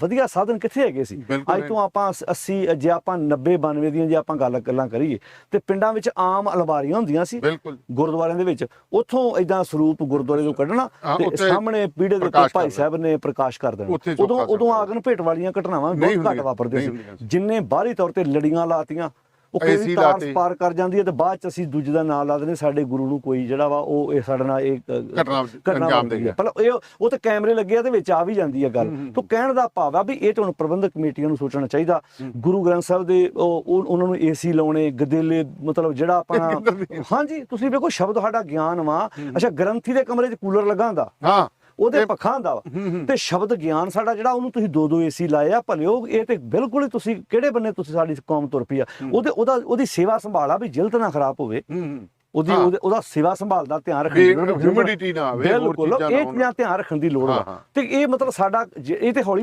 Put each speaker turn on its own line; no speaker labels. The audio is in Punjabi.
ਵਧੀਆ ਸਾਧਨ ਕਿੱਥੇ ਹੈਗੇ ਸੀ? ਅੱਜ ਤੋਂ ਆਪਾਂ 80 ਜੇ ਆਪਾਂ 90 92 ਦੀਆਂ ਜੇ ਆਪਾਂ ਗੱਲ ਗੱਲਾਂ ਕਰੀਏ ਤੇ ਪਿੰਡਾਂ ਵਿੱਚ ਆਮ ਅਲਮਾਰੀਆਂ ਹੁੰਦੀਆਂ ਸੀ ਗੁਰਦੁਆਰਿਆਂ ਦੇ ਵਿੱਚ। ਉੱਥੋਂ ਇਦਾਂ ਸਰੂਪ ਗੁਰਦੁਆਰੇ ਤੋਂ ਕੱਢਣਾ ਤੇ ਸਾਹਮਣੇ ਪੀੜੇ ਦੇ ਉੱਤੇ ਭਾਈ ਸਾਹਿਬ ਨੇ ਪ੍ਰਕਾਸ਼ ਕਰ ਦੇਣਾ। ਉਦੋਂ ਉਦੋਂ ਆਗਨ ਭੇਟ ਵਾਲੀਆਂ ਘਟਨਾਵਾਂ ਬਹੁਤ ਘੱਟ ਵਾਪਰਦੇ ਸੀ। ਜਿੰਨੇ ਬਾਹਰੀ ਤੌਰ ਤੇ ਲੜੀਆਂ ਲਾਤੀਆਂ ਉਹ ਕਈ ਤਾਰ। ਪਾਰ ਕਰ ਜਾਂਦੀ ਹੈ ਤੇ ਬਾਅਦ ਚ ਅਸੀਂ ਦੂਜੇ ਦਾ ਨਾਂ ਲਾ ਦਿੰਦੇ ਸਾਡੇ ਗੁਰੂ ਨੂੰ ਕੋਈ ਜਿਹੜਾ ਵਾ ਉਹ ਇਹ ਸਾਡੇ ਨਾਲ ਇਹ
ਘਟਨਾ ਦੇਗੀ।
ਹੈ। ਪਰ ਇਹ ਉਹ ਤੇ ਕੈਮਰੇ ਲੱਗੇ ਆ ਤੇ ਵਿੱਚ ਆ ਵੀ ਜਾਂਦੀ ਹੈ ਗੱਲ। ਤੋਂ ਕਹਿਣ ਦਾ ਭਾਵ ਆ ਵੀ ਇਹ ਤਾਂ ਪ੍ਰਬੰਧਕ ਕਮੇਟੀਆਂ ਨੂੰ ਸੋਚਣਾ ਚਾਹੀਦਾ। ਗੁਰੂ ਗ੍ਰੰਥ ਸਾਹਿਬ ਦੇ ਉਹ ਉਹ- ਉਹਨਾਂ ਨੂੰ ਏਸੀ ਲਾਉਣੇ ਗਦੇਲੇ ਮਤਲਬ ਜਿਹੜਾ ਆਪਣਾ ਹਾਂਜੀ ਤੁਸੀਂ ਵੇਖੋ ਸ਼ਬਦ ਸਾਡਾ ਗਿਆਨ ਵਾ। ਅੱਛਾ ਗ੍ਰੰਥੀ ਦੇ ਕਮਰੇ 'ਚ ਕੂਲਰ ਲੱਗਾ ਹੁੰਦਾ।
ਹਾਂ।
ਉਹਦੇ ਪੱਖਾ ਹੁੰਦਾ ਵਾ। ਤੇ ਸ਼ਬਦ ਗਿਆਨ ਸਾਡਾ ਜਿਹੜਾ ਉਹਨੂੰ ਤੁਸੀਂ ਦੋ ਦੋ ਏਸੀ ਲਾਏ ਆ ਭਲੇ ਉਹ ਇਹ ਤੇ ਬਿਲਕੁਲ ਹੀ ਤੁਸੀਂ ਕਿਹੜੇ ਬੰਨੇ ਤੁਸੀਂ ਸਾਡੀ ਕੌਮ ਤੁਰ ਪਈ ਆ। ਉਹਦੇ ਉਹਦਾ ਉਹਦੀ ਸੇਵਾ ਸੰਭਾਲਾ ਵੀ ਜਿਲਤ ਨਾ ਖਰਾਬ ਹੋਵੇ। ਉਹਦੀ। ਉਹਦੇ- ਸੇਵਾ ਸੰਭਾਲ ਦਾ ਧਿਆਨ ਰੱਖਣ
ਵੀ
ਦੀ ਲੋੜ ਹੈ।
humidity ਨਾ ਆਵੇ, ਹੋਰ
ਬਿਲਕੁਲ
ਚੀਜ਼ਾਂ ਨਾ
ਇਹ ਧਿਆਨ ਰੱਖਣ ਦੀ ਲੋੜ
ਹਾਂ।
ਤੇ ਇਹ ਮਤਲਬ ਸਾਡਾ ਇਹ ਤੇ ਹੌਲੀ